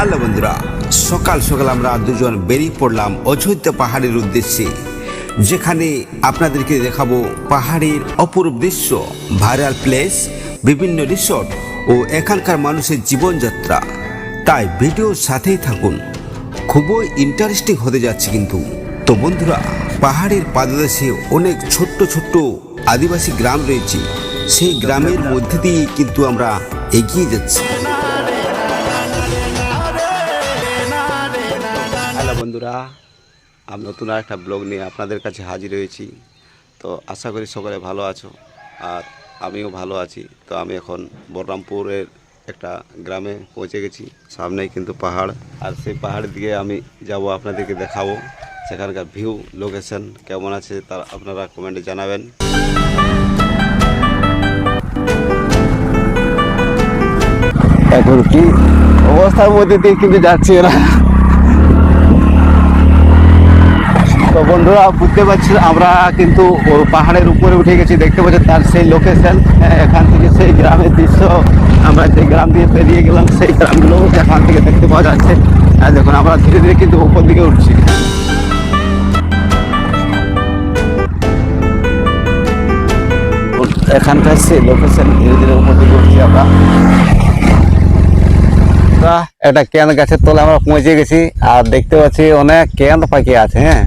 Hello বন্ধুরা, সকাল সকাল আমরা দুজন বেরিয়ে পড়লাম অযোধ্যা পাহাড়ের উদ্দেশ্যে, যেখানে আপনাদেরকে দেখাবো পাহাড়ের অপরূপ দৃশ্য, ভাইরাল প্লেস, বিভিন্ন রিসোর্ট ও এখানকার মানুষের জীবনযাত্রা। তাই ভিডিওর সাথেই থাকুন। খুবই ইন্টারেস্টিং হতে যাচ্ছে কিন্তু। তো বন্ধুরা, পাহাড়ের পাদদেশে অনেক ছোট্ট ছোট্ট আদিবাসী গ্রাম রয়েছে। সেই গ্রামের মধ্যে দিয়ে কিন্তু আমরা এগিয়ে যাচ্ছি। বন্ধুরা, আমি নতুন আর একটা ব্লগ নিয়ে আপনাদের কাছে হাজির হয়েছি। তো আশা করি সকলে ভালো আছো আর আমিও ভালো আছি। তো আমি এখন বলরামপুরের একটা গ্রামে পৌঁছে গেছি। সামনেই কিন্তু পাহাড় আর সেই পাহাড় দিয়ে আমি যাব আপনাদেরকে দেখাবো। সেখানকার ভিউ, লোকেশন কেমন আছে তা আপনারা কমেন্টে জানাবেন। এখন কি অবস্থার মধ্যে দিয়ে কিন্তু যাচ্ছি না তো বন্ধুরা বুঝতে পারছি, আমরা কিন্তু পাহাড়ের উপরে উঠে গেছি, দেখতে পাচ্ছি তার সেই লোকেশন এখান থেকে সেই গ্রামের দৃশ্য, আমরা সেই গ্রাম দিয়ে পেরিয়ে গেলাম, সেই গ্রামগুলো এখান থেকে দেখতে পাওয়া যাচ্ছে। আর দেখুন, আমরা ধীরে ধীরে কিন্তু উপর দিকে উঠছি। এখানকার সেই লোকেশন ধীরে ধীরে উপর দিকে উঠছি আমরা। একটা কেন্দ গাছের তলে আমরা পৌঁছে গেছি, আর দেখতে পাচ্ছি অনেক কেন্দ পাখি আছে হ্যাঁ।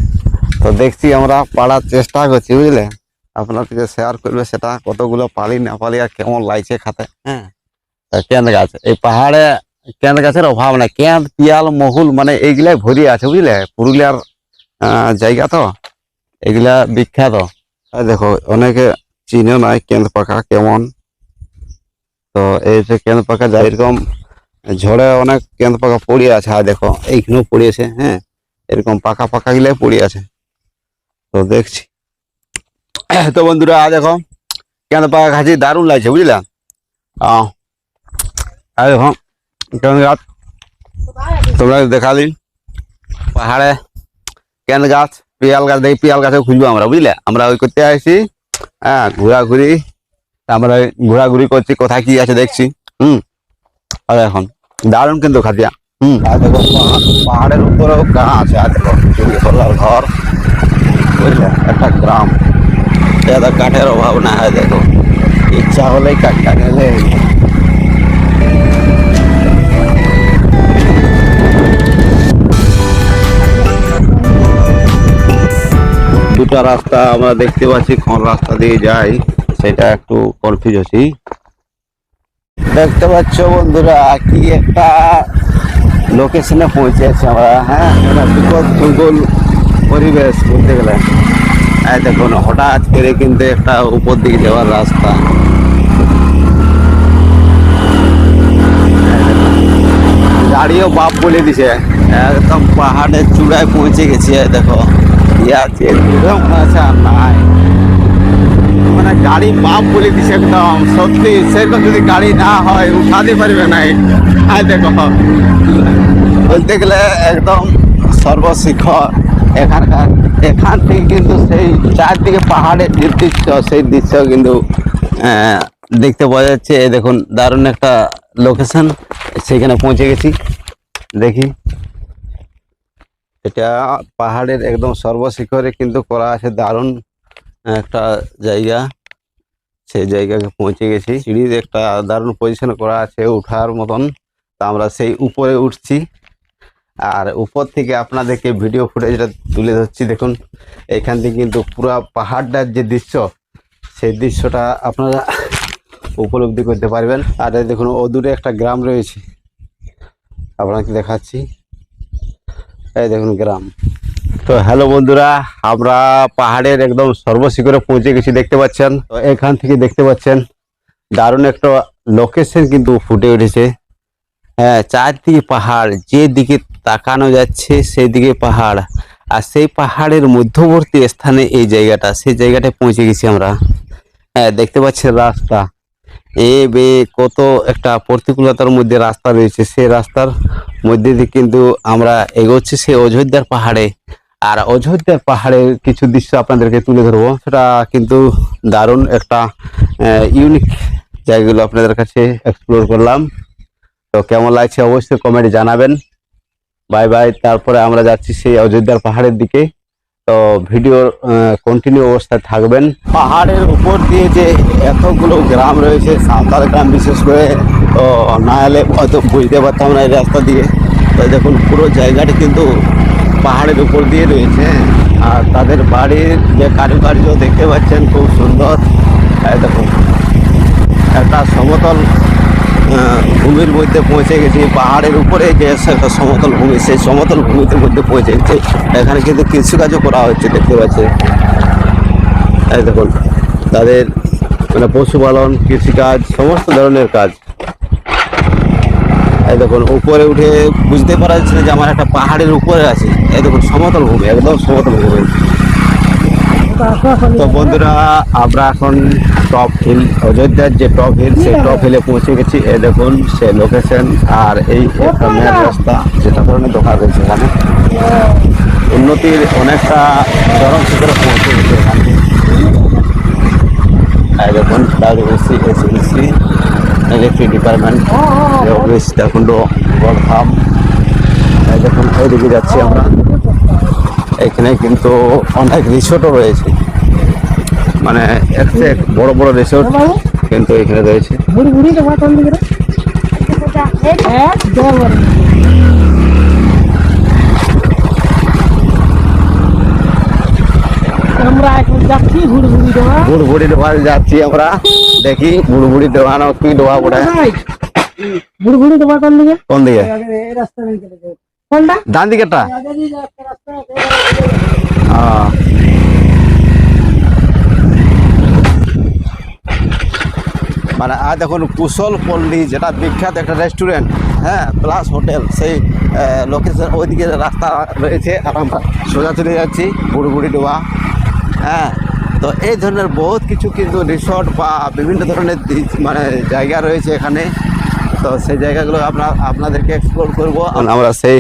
তো দেখছি আমরা পাড়ার চেষ্টা করছি, বুঝলে? আপনাদেরকে শেয়ার করবে সেটা কতগুলো পালি না পালি আর কেমন লাগছে খাতে হ্যাঁ? তা কেন্দ গাছ, এই পাহাড়ে কেন্দ গাছের অভাব নাই? কেন্দ পিয়াল, মহুল মানে এইগুলাই ভরি আছে, বুঝলে? পুরুলিয়ার জায়গা তো এগুলা বিখ্যাত। দেখো, অনেকে চিনে নাই কেন্দ পাখা কেমন। তো এই যে কেন্দ পাখা যায় এরকম, ঝড়ে অনেক কেন্দ্র পাকা পড়ে আছে, আর দেখো, এইখানেও পড়িয়েছে হ্যাঁ? এরকম পাকা পাকা গিলাই পড়ে আছে। তো দেখছি। তো বন্ধুরা, দেখো কেন্দ্র পাকা খাচ্ছি দারুণ লাগছে, বুঝলা? আর দেখো কেন্দ্র গাছ? তোমরা দেখালি। পাহাড়ে কেন গাছ? পিয়াল গাছ, দেখি পিয়াল গাছে খুঁজবো আমরা, বুঝলে? আমরা ওই করতে আসছি হ্যাঁ ঘোরাঘুরি। আমরা ঘোরাঘুরি করছি, কোথায় কি আছে দেখছি। হুম, আর এখন, দারুণ কিন্তু খাদিয়া হুম, আর পাহাড়ের উপরেও গাঁ আছে, আর দেখো ঘর। বুঝলে? একটা গ্রাম। এটা কাঠের অভাব না হয়, দেখো। ইচ্ছা হলেই কাঠ কাটে দুটা রাস্তা আমরা দেখতে পাচ্ছি, কোন রাস্তা দিয়ে যাই, সেটা একটু কনফিউজ আছি। দেখতে পাচ্ছ বন্ধুরা, কি একটা লোকেশনে পৌঁছেছি আমরা হ্যাঁ? দুর্গল পরিবেশ বলতে গেলে। দেখুন, হঠাৎ করে কিন্তু একটা উপর দিকে যাওয়ার রাস্তা। গাড়িও বাপ বলে দিছে, একদম পাহাড়ের চূড়ায় পৌঁছে গেছি দেখো। আছে আর নাই। মানে গাড়ি বাপ বলে দিছে একদম, সত্যি, সেরকম যদি গাড়ি না হয়, উঠাতে পারবে না আর দেখো। বলতে গেলে একদম সর্বশিখর। এখানকার, এখান থেকে কিন্তু সেই চারদিকে পাহাড়ের যে দৃশ্য, সেই দৃশ্য কিন্তু দেখতে পাওয়া যাচ্ছে। দেখুন, দারুণ একটা লোকেশন সেখানে পৌঁছে গেছি। দেখি। এটা পাহাড়ের একদম সর্বশিখরে কিন্তু করা আছে দারুণ একটা জায়গা। সেই জায়গাকে পৌঁছে গেছি। সিঁড়ির একটা দারুণ পজিশন করা আছে উঠার মতন। তা আমরা সেই উপরে উঠছি। আর উপর থেকে আপনাদেরকে ভিডিও ফুটেজটা তুলে ধরছি। দেখুন এখান থেকে কিন্তু পুরা পাহাড়টার যে দৃশ্য সেই দৃশ্যটা আপনারা উপলব্ধি করতে পারবেন। আর এই দেখুন অদূরে একটা গ্রাম রয়েছে। আপনাকে দেখাচ্ছি। এই দেখুন গ্রাম। তো হ্যালো বন্ধুরা আমরা পাহাড়ের একদম সর্বশিখরে পৌঁছে গেছি দেখতে পাচ্ছেন? তো এখান থেকে দেখতে পাচ্ছেন দারুণ একটা লোকেশন কিন্তু ফুটে উঠেছে। হ্যাঁ চারদিকে পাহাড় যে দিকে তাকানো যাচ্ছে সেই দিকে পাহাড়। আর সেই পাহাড়ের মধ্যবর্তী স্থানে এই জায়গাটা, সেই জায়গাটায় পৌঁছে গেছি আমরা। হ্যাঁ দেখতে পাচ্ছি রাস্তা। এ, বে, কত একটা প্রতিকূলতার মধ্যে রাস্তা রয়েছে। সেই রাস্তার মধ্যে দিয়ে কিন্তু আমরা এগোচ্ছি সেই অযোধ্যার পাহাড়ে। আর অযোধ্যার পাহাড়ের কিছু দৃশ্য আপনাদেরকে তুলে ধরবো। সেটা কিন্তু দারুণ একটা ইউনিক জায়গাগুলো আপনাদের কাছে এক্সপ্লোর করলাম। তো কেমন লাগছে অবশ্যই কমেন্টে জানাবেন। বাই বাই তারপরে আমরা যাচ্ছি সেই অযোধ্যার পাহাড়ের দিকে। তো ভিডিও কন্টিনিউ অবস্থায় থাকবেন। পাহাড়ের উপর দিয়ে যে এতগুলো গ্রাম রয়েছে, সাঁওতাল গ্রাম বিশেষ করে, তো না এলে হয়তো বুঝতে পারতাম না এই রাস্তা দিয়ে। তো দেখুন, পুরো জায়গাটি কিন্তু পাহাড়ের উপর দিয়ে রয়েছে। আর তাদের বাড়ির যে কারুকার্য দেখতে পাচ্ছেন, খুব সুন্দর। দেখুন, একটা সমতল ভূমির মধ্যে পৌঁছে গেছি, পাহাড়ের উপরে যে একটা সমতল ভূমি, সেই সমতল ভূমিতে মধ্যে পৌঁছে গেছে। এখানে কিন্তু কৃষিকাজও করা হচ্ছে, দেখতে পাচ্ছেন। এই দেখুন, তাদের মানে পশুপালন, কৃষিকাজ, সমস্ত ধরনের কাজ। এই দেখুন, উপরে উঠে বুঝতে পারা যাচ্ছে যে আমার একটা পাহাড়ের উপরে আছে। এই দেখুন, সমতল ভূমি, একদম সমতল ভূমি। তো বন্ধুরা, আমরা এখন টপ হিল অযোধ্যার যে টপ হিল সেই টপ হিলে পৌঁছে গেছি। এ দেখুন, সে লোকেশন আর এই একটা রাস্তা, যেটা ধরনের দোকান রয়েছে এখানে। উন্নতির অনেকটা চরম শিখরে পৌঁছে গেছে এখানে। দেখুন WC SBC electric department office দেখুন গড়ধাম দেখুন, এইদিকে যাচ্ছি আমরা। এখানে কিন্তু অনেক রিসোর্টও রয়েছে। মানে এক থেকে এক বড় বড় রিসোর্ট কিন্তু এখানে রয়েছে। আমরা এখন যাচ্ছি ডোবা যাচ্ছি আমরা। দেখি কি ডোবা কোন দিকে? কোন দিকে? এই রাস্তা নেই কোনটা? ডান দিকেরটা? আগে যে একটা রাস্তা আছে, মানে আর দেখুন, কুশল পল্লী, যেটা বিখ্যাত একটা রেস্টুরেন্ট হ্যাঁ প্লাস হোটেল সেই লোকেশন ওইদিকে রাস্তা রয়েছে। আর আমরা সোজা চলে যাচ্ছি, বুড়িবুড়ি ডোয়া হ্যাঁ তো এই ধরনের বহুত কিছু কিন্তু রিসর্ট বা বিভিন্ন ধরনের মানে জায়গা রয়েছে এখানে। তো সেই জায়গাগুলো আপনার, আপনাদেরকে এক্সপ্লোর করব। আমরা সেই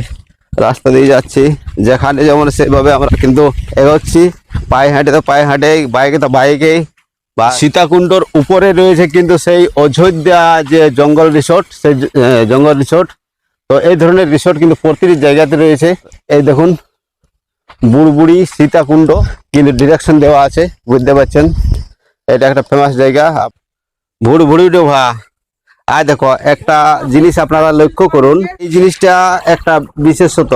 রাস্তা দিয়ে যাচ্ছি। যেখানে যেমন সেইভাবে আমরা কিন্তু এগোচ্ছি। পায়ে হাঁটে তো পায়ে হাঁটে বাইকে তো বাইকেই। বা সীতাকুণ্ডর উপরে রয়েছে কিন্তু সেই অযোধ্যা যে জঙ্গল রিসোর্ট সেই জঙ্গল রিসোর্ট তো এই ধরনের রিসোর্ট কিন্তু প্রতিটি জায়গাতে রয়েছে। এই দেখুন, বুড়বুড়ি, সীতাকুণ্ড কিন্তু ডিরেকশন দেওয়া আছে, বুঝতে পারছেন? এটা একটা ফেমাস জায়গা। ভুড়ভুড়ি ডোভা আর দেখো, একটা জিনিস আপনারা লক্ষ্য করুন। এই জিনিসটা একটা বিশেষত,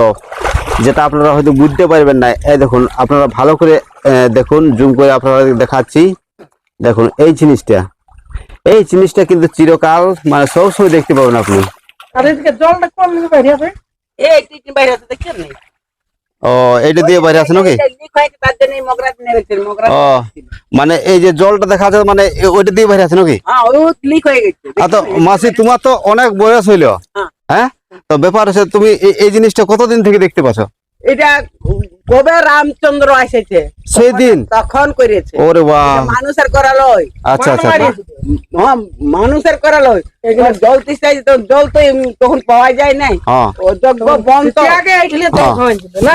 যেটা আপনারা হয়তো বুঝতে পারবেন না। এই দেখুন, আপনারা ভালো করে দেখুন, জুম করে আপনারা দেখাচ্ছি। দেখুন এই জিনিসটা এই জিনিসটা কিন্তু চিরকাল মানে সবসময় দেখতে পাবেন আপনি। ও দিয়ে বাইরে আছে নাকি? ও মানে এই যে জলটা দেখা যাচ্ছে মানে ওইটা দিয়ে বাইরে আছে নাকি? ও লিক হয়ে তো মাসি তোমার তো অনেক বয়স হইল। হ্যাঁ। হ্যাঁ? তো ব্যাপার আছে তুমি এই- এই জিনিসটা কতদিন থেকে দেখতে পাচ্ছ? এটা কবে রামচন্দ্র এসেছে? সেই দিন তখন করেছে। ওরে বাহ মানুষের করা লয় আচ্ছা আচ্ছা। হ্যাঁ মানুষের করা লয় এগুলো জল তিস্তায় তো জল তো তখন পাওয়া যায় নাই। হ্যাঁ। ও যজ্ঞ বন্ধ। আগে এখানে জল হ্যাঁ। না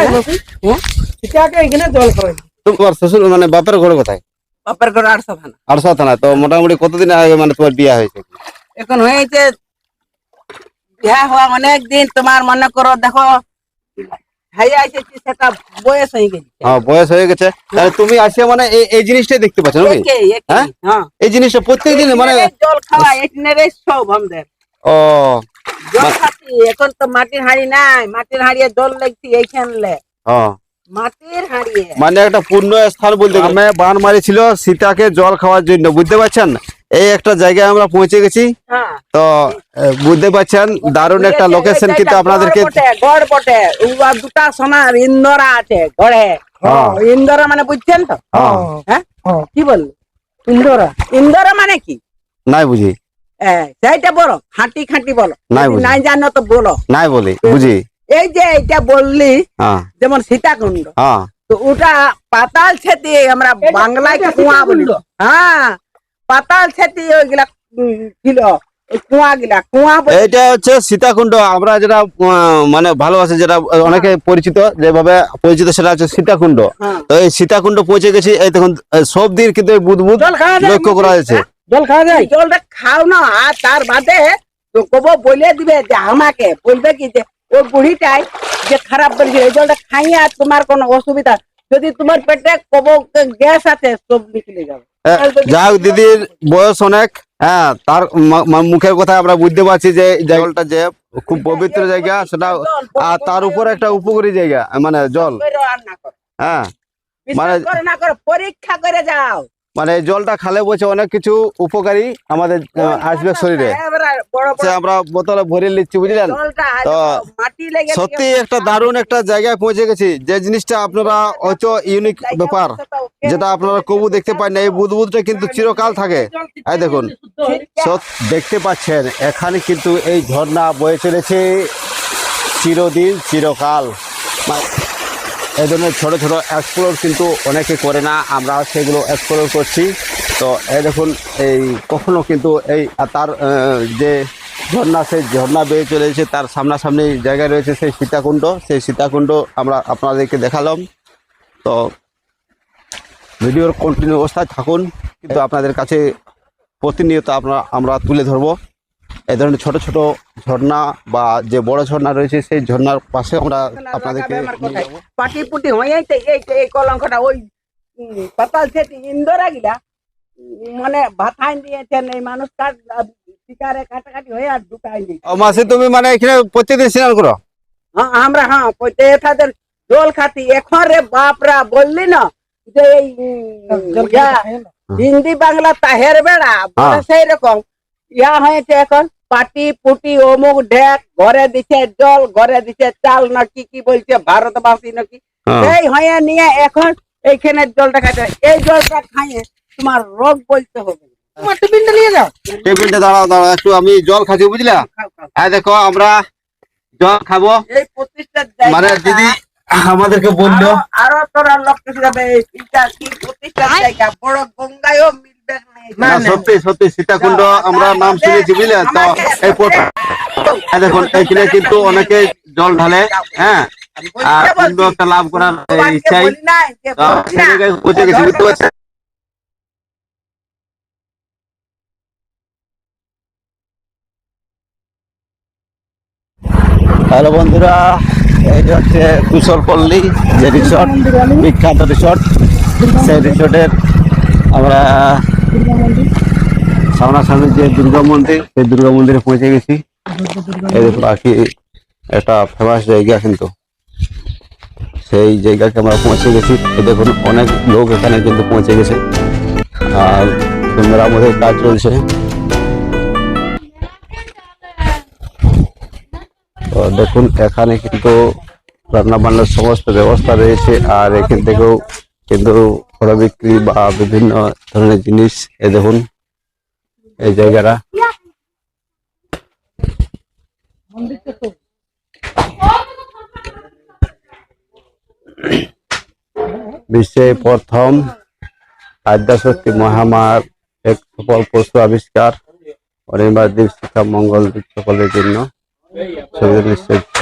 হ্যাঁ? সেটা আগে এখানে জল খাওয়াইছিল। তোমার শ্বশুর মানে বাপের ঘর কোথায়? বাপের ঘর আটশো খানা আটশো থানা তো মোটামুটি কতদিন আগে মানে তোমার বিয়ে হয়েছে? এখন হয়েছে বিয়া হওয়া অনেক দিন। তোমার মনে করো দেখো বয়স হয়ে গেছে। হ্যাঁ বয়স হয়ে গেছে। তাহলে তুমি আসিয়া মানে এই জিনিসটাই দেখতে পাচ্ছ নাকি? হ্যাঁ? এই জিনিসটা মানে জল খাওয়া এখানে সব আমাদের। ও। জল খাচ্ছি এখন তো মাটির হাঁড়ি নাই মাটির হাঁড়িয়ে জল লাগছি এইখানলে। মাটির হাঁড়িয়ে। মানে একটা পূর্ণ স্থান বলতে গ্রামে বান মারিছিল সীতাকে জল খাওয়ার জন্য বুঝতে পারছেন? এই একটা জায়গায় আমরা পৌঁছে গেছি। হ্যাঁ। তো বুঝতে পারছেন দারুণ একটা লোকেশন কিন্তু আপনাদেরকে গড় বটে দুটা সোনার ইন্দরা আছে গড়ে হ্যাঁ। ইন্দরা মানে বুঝছেন তো? হ্যাঁ। হ্যাঁ? কি বললি? ইন্দোরা। ইন্দরা মানে কি? নাই বুঝি। সেইটা বলো খাঁটি খাঁটি বলো। নাই। জানো তো বলো। নাই বলি বুঝি। এই যে এইটা বললি হ্যাঁ। যেমন সীতাকুণ্ড। হ্যাঁ। তো ওটা পাতাল ছেতি আমরা বাংলায় কুয়া বলি। হ্যাঁ। পাতাল ছেতি ওইগুলা ছিল ওই কুয়া গিলা কুয়া বলি এইটা হচ্ছে সীতাকুণ্ড। আমরা যেটা মানে ভালোবাসি যেটা অনেকে পরিচিত যেভাবে পরিচিত সেটা হচ্ছে সীতাকুণ্ড। হ্যাঁ। তো এই সীতাকুণ্ড পৌঁছে গেছি এই দেখুন সব দিন কিন্তু বুদবুদ জল খাওয়া যায় লক্ষ্য করা হয়েছে জল খাওয়া যায়? জলটা খাও না আর তার বাদে তো কব বলে দিবে যে আমাকে বলবে কি যে ওই বুড়িটাই যে খারাপ বলছে এই জলটা খাইয়ে আর তোমার কোনো অসুবিধা যদি তোমার পেটে কব গ্যাস আছে সব নিকলে যাবে। হ্যাঁ, যাই হোক দিদির বয়স অনেক। হ্যাঁ তার মুখের কথা আমরা বুঝতে পারছি যে জলটা যে খুব পবিত্র জায়গা সেটা আর তার উপর একটা উপকারী জায়গা মানে জল। হ্যাঁ মানে- পরীক্ষা করে যাও। মানে জলটা খালে বসে অনেক কিছু উপকারী আমাদের আসবে শরীরে। সে আমরা বোতলে ভরে নিচ্ছি বুঝলেন? তো সত্যি একটা দারুণ একটা জায়গায় পৌঁছে গেছি যে জিনিসটা আপনারা হয়তো ইউনিক ব্যাপার যেটা আপনারা কবু দেখতে পান না এই বুদবুদটা কিন্তু চিরকাল থাকে। এই দেখুন দেখতে পাচ্ছেন এখানে কিন্তু এই ঝর্ণা বয়ে চলেছে চিরদিন চিরকাল। এই ধরনের ছোটো ছোটো এক্সপ্লোর কিন্তু অনেকে করে না। আমরা সেগুলো এক্সপ্লোর করছি। তো এই দেখুন, এই কখনো কিন্তু এই তার যে ঝর্ণা, সেই ঝর্ণা বেয়ে চলেছে তার সামনাসামনি জায়গায় রয়েছে সেই সীতাকুণ্ড। সেই সীতাকুণ্ড আমরা আপনাদেরকে দেখালাম। তো ভিডিওর কন্টিনিউ অবস্থায় থাকুন। কিন্তু আপনাদের কাছে প্রতিনিয়ত আমরা আমরা তুলে ধরবো। এই ধরনের ছোট ছোট ঝর্ণা বা যে বড় ঝর্ণা রয়েছে সেই ঝর্ণার পাশে আমরা আপনাদেরকে পাটি পুটি হয়ে এই এই কলঙ্কটা ওই পাতাল থেকে ইন্দোরা গিলা উম, মানে ভাতাইন দিয়েছেন এই মানুষটা আহ, শিকারে কাটাকাটি হয়ে আর ও মাসি তুমি মানে এখানে প্রত্যেকদিন স্নান করো? হ্যাঁ, আমরা হ্যাঁ পয়তে এটাদের জল খাতি। এখন রে বাপরা বললি না যে এই হিন্দি বাংলা তাহের বেড়া সেই রকম ইয়া হয়েছে এখন? পাটি পুটি অমুক ঢেক ঘরে দিছে জল ঘরে দিছে চাল নাকি কি বলছে ভারতবাসী নাকি হ্যাঁ। এই হয়ে নিয়ে এখন এইখানে জলটা খাইতে এই জলটা খাইয়ে তোমার রোগ বলতে হবে। তোমার টিফিনটা নিয়ে যাও। টেবিলটা দাঁড়াও দাঁড়াও একটু আমি জল খাচ্ছি বুঝলা। হ্যাঁ দেখো আমরা জল খাব। এই প্রতিষ্ঠার মানে দিদি আমাদেরকে বলল আরো- তোরা লক্ষ্য যাবে এটা কি প্রতিষ্ঠার জায়গা? বড় গঙ্গায়ও মিলবে না না, সত্যি সত্যি সীতাকুণ্ড আমরা নাম শুনেছি বুঝলে? তো এই এই দেখুন এইখানে কিন্তু অনেকে জল ঢালে হ্যাঁ? আর একটা লাভ করার ইচ্ছাই। বুঝতে পারছেন? হ্যালো বন্ধুরা এই যে হচ্ছে কুশলপল্লী যে রিসর্ট বিখ্যাত রিসর্ট সেই রিসর্টের আমরা সামনাসামনি যে দুর্গা মন্দির, সেই দুর্গা মন্দিরে পৌঁছে গেছি। বাকি একটা ফেমাস জায়গা কিন্তু। সেই জায়গাকে আমরা পৌঁছে গেছি। দেখুন, অনেক লোক এখানে কিন্তু পৌঁছে গেছে। আর মেরামতের কাজ চলছে। তো দেখুন, এখানে কিন্তু রান্না বান্নার সমস্ত ব্যবস্থা রয়েছে। আর এখান থেকেও কিন্তু ফল বিক্রি বা বিভিন্ন ধরনের জিনিস এ দেখুন, এই জায়গাটা। বিশ্বে প্রথম আদ্যাশক্তি মহামার এক সফল পশু আবিষ্কার অনির্বাণ দ্বীপ শিক্ষা মঙ্গল সকলের জন্য।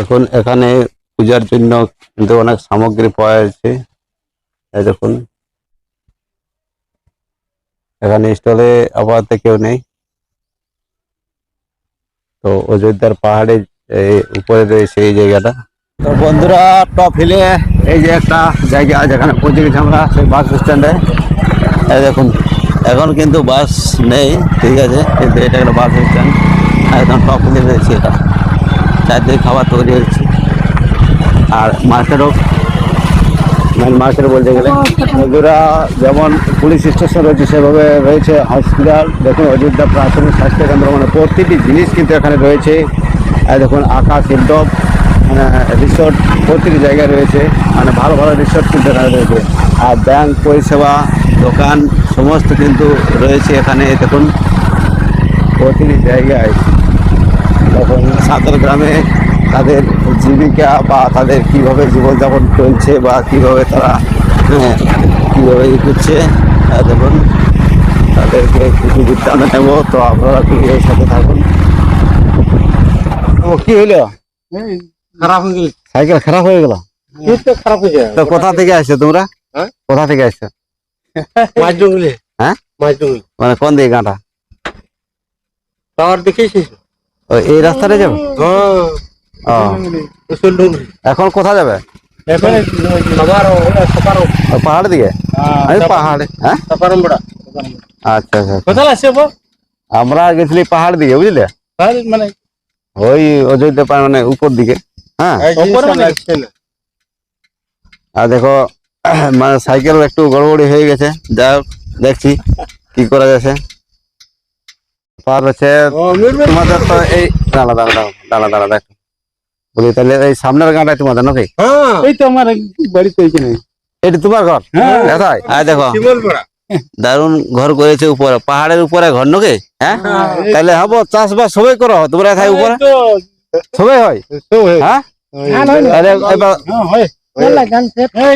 এখন এখানে পূজার জন্য কিন্তু অনেক সামগ্রী পাওয়া যাচ্ছে। দেখুন এখানে স্টলে আপাতত কেউ নেই। তো অযোধ্যার পাহাড়ে উপরে রয়েছে এই জায়গাটা। তো বন্ধুরা টপ হিলে এই যে একটা জায়গা যেখানে পৌঁছে গেছি আমরা, সেই বাস স্ট্যান্ডে দেখুন, এখন কিন্তু বাস নেই, ঠিক আছে, কিন্তু এটা একটা বাস স্ট্যান্ড একদম টপ হিলে রয়েছে এটা। চারদিকে খাবার তৈরি হচ্ছে আর মার্কেটও মেন মার্কেট বলতে গেলে। বন্ধুরা যেমন পুলিশ স্টেশন রয়েছে, সেভাবে রয়েছে। হসপিটাল, দেখুন, অযোধ্যা প্রাথমিক স্বাস্থ্য কেন্দ্র মানে প্রতিটি জিনিস কিন্তু এখানে রয়েছে। দেখুন, আকাশ মানে রিসোর্ট প্রতিটি জায়গায় রয়েছে। মানে ভালো ভালো রিসোর্ট কিন্তু এখানে রয়েছে। আর ব্যাংক, পরিষেবা, দোকান, সমস্ত কিন্তু রয়েছে এখানে। দেখুন, প্রতিটি জায়গায়। তখন সাঁতার গ্রামে তাদের জীবিকা বা তাদের কীভাবে জীবনযাপন চলছে বা কীভাবে তারা হ্যাঁ, কীভাবে ই করছে দেখুন তাদেরকে কিছু বৃত্তান্ত নেব তো আপনারা ভিডিওর সাথে থাকুন। ও কি হইল? খারাপ হয়ে গেল। সাইকেল খারাপ হয়ে গেল? খারাপ হয়ে যায়। তো কোথা থেকে আসছো তোমরা? হ্যাঁ? কোথা থেকে আসছো? মাছ জঙ্গলে। হ্যাঁ? মাছ জঙ্গলে। মানে কোন দিকে গাঁটা টাওয়ার দেখেছিস ও, এই রাস্তাটা যাবে? হ্যাঁ। এখন কোথা যাবে? এখন সবার সবার ও, পাহাড় দিকে? এই পাহাড়ে হ্যাঁ? সবার বড়া আচ্ছা আচ্ছা আচ্ছা। কোথায় আছে বো আমরা গেছিলি পাহাড় দিকে বুঝলে? মানে? ওই অযোধ্যা পাহাড় মানে উপর দিকে হ্যাঁ? উপরে মানে? লাগছে না। আর দেখো মানে সাইকেল একটু গড়বড়ি হয়ে গেছে। যাই হোক দেখছি কি করা যাচ্ছে। পার হচ্ছে ও মিরবে তোমাদের তো এই দাঁড়া দাঁড়া দাঁড়া দাঁড়া দাঁড়া দেখ। বলি তাহলে এই সামনের গাঁটাই তোমাদের নাকি? হ্যাঁ। এই তো আমার বাড়িতে এইখানে। এটি তোমার ঘর? হ্যাঁ। আয় দেখো। দারুণ ঘর করেছে উপরে পাহাড়ের উপরে ঘর নাকি? হ্যাঁ? তাহলে হব চাষবাস সবাই করো তোমরা এখানে উপরে? সবাই হয়? হ্যাঁ। হয়? হ্যাঁ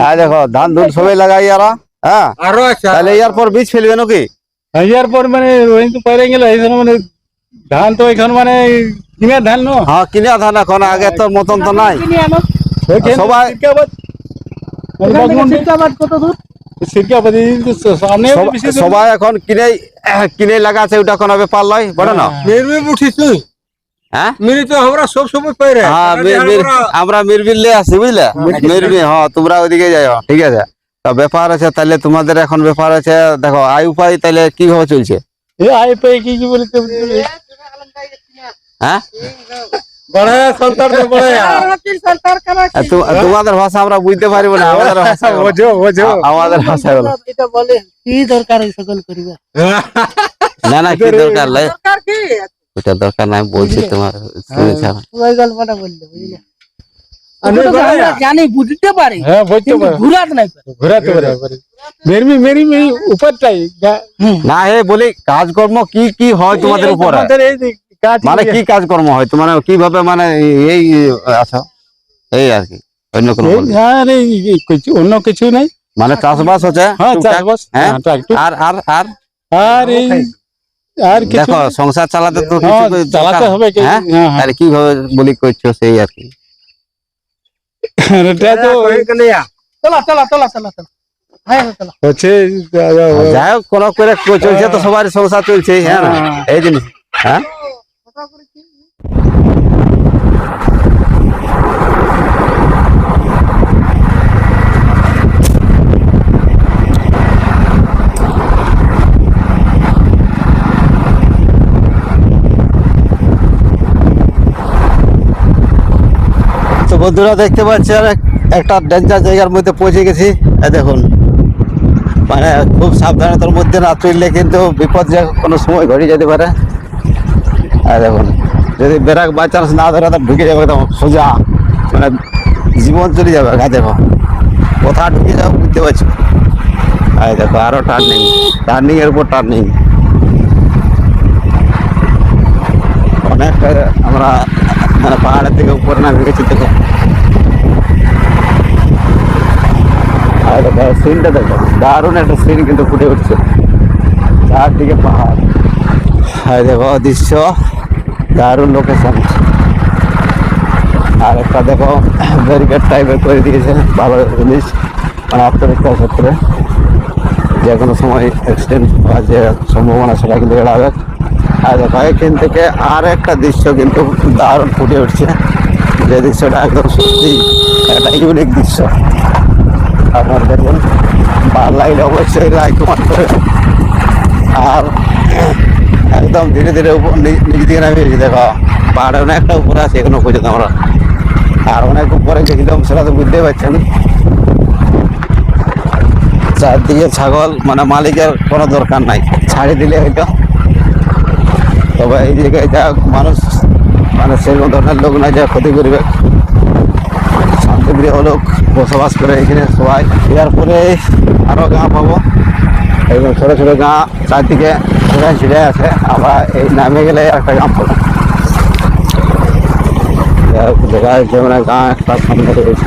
হয় দেখো ধান ধুন সবাই লাগাই ইয়ারা হ্যাঁ? আরও আছে। তাহলে ইয়ার পর বীজ ফেলবে নাকি? হাজার পর মানে পাইরে গেল মানে ধান তো এখন মানে কিনা ধান ন? হ্যাঁ কিনা ধান এখন আগে তো মতন তো নাই। সবাই- এখান কত দূর? সবাই এখন কিনে কিনে লাগাছে ওটা কোনো ব্যাপার লয় বলে না? মিরবে উঠিস হ্যাঁ? মিরি তো আমরা সব সময় পাই রে। হ্যাঁ মির- মির- আমরা মিরবিল্লে আছি বুঝলে? মিরবি হ্যাঁ তোমরা ওইদিকে যাও ঠিক আছে? তো ব্যাপার আছে তাহলে তোমাদের এখন ব্যাপার আছে দেখো আয় উপায় তাহলে কীভাবে চলছে? এই আই পাই কি কি বলতে হ্যাঁ? তোমাদের ভাষা আমরা বুঝতে পারব না আমাদের ভাষা বোঝো বোঝো। আমাদের ভাষায় বলো। এটা বলে কি দরকার এই সকল করিবা? না না কি দরকার লাই ওটা দরকার নাই বলছি তোমার শুনেছ ওই গল্পটা বললে বুঝলে? জানি বুঝতে পারি। হ্যাঁ ঘুরাত পারি। মেরমি উপরটাই না হে বলি কাজকর্ম কি কি হয় তোমাদের উপরে? এই মানে কি কাজকর্ম হয়? তোমার কীভাবে মানে এই আছো? এই আর কি অন্য কোনো এই কিছু অন্য কিছু নাই। মানে চাষবাস হচ্ছে? হ্যাঁ হ্যাঁ? হ্যাঁ আর আর আর? আর এই আর দেখো সংসার চালাতে তো হ্যাঁ, চালাতে হবে কি হ্যাঁ? হ্যাঁ হ্যাঁ। আর কীভাবে বলি করছ সেই আর কি। এটা তো কইয়া চলো চলো চলো চলো চলো। হ্যাঁ চলো। হচ্ছে যাই হোক কোনো করে চলছে তো সবার সংসার চলছে হ্যাঁ হ্যাঁ। এই জিনিস হ্যাঁ? তো বন্ধুরা দেখতে পাচ্ছি এক- একটা ডেঞ্জার জায়গার মধ্যে পৌঁছে গেছি। দেখুন মানে খুব সাবধানতার মধ্যে চললে কিন্তু বিপদ কোনো সময় ঘটে যেতে পারে। আর দেখুন, যদি বেরাক বাই চান্স না ধরে, তো ঢুকে যাবে একদম সোজা। মানে জীবন চলে যাবে হ্যাঁ দেখো। কোথা ঢুকে যাবে বুঝতে পারছ? এই দেখো, আরও টার্নিং টার্নিং এর উপর টার্নিং অনেক আমরা মানে পাহাড়ের থেকে উপরে না গেছি দেখো। আর দেখো, সিনটা দেখো, দারুণ একটা সিন কিন্তু ফুটে উঠছে। চারদিকে পাহাড়। আর দেখো, দৃশ্য। দারুণ লোকেশন আর একটা দেখো ব্যারিকেড টাইপের করে দিয়েছে। ভালো জিনিস। মানে আত্মরক্ষার ক্ষেত্রে যে কোনো সময় অ্যাক্সিডেন্ট হওয়ার যে সম্ভাবনা, সেটা কিন্তু এড়াবে। আর দেখো, এখান থেকে আর একটা দৃশ্য কিন্তু দারুণ ফুটে উঠছে। যে দৃশ্যটা একদম সত্যি, একটা ইউনিক দৃশ্য। আপনার দেখুন ভালো লাগলে অবশ্যই লাইক কমেন্ট করে আর একদম ধীরে ধীরে উপর, নি- নিচ দিকে গেছি দেখো, পাহাড়ে অনেকটা উপরে আছে এখনও পর্যন্ত আমরা। আর অনেক উপরে গেছিলাম সেটা তো বুঝতেই পারছেন। চারদিকে ছাগল মানে মালিকের কোনো দরকার নাই। ছাড়ি দিলে হয়তো। তবে এই জায়গায় যা মানুষ মানে সেরকম ধরনের লোক না যা ক্ষতি করবে। শান্তিপ্রিয় লোক বসবাস করে এখানে সবাই। এরপরে আরও গাঁ পাবো। এবং ছোটো ছোটো গাঁ, চারদিকে ছিঁড়ে জুড়ে আছে। আবার এই নামে গেলে একটা গ্রাম পাবো দেখা যাচ্ছে মানে গাঁ একটা সামনে রয়েছে।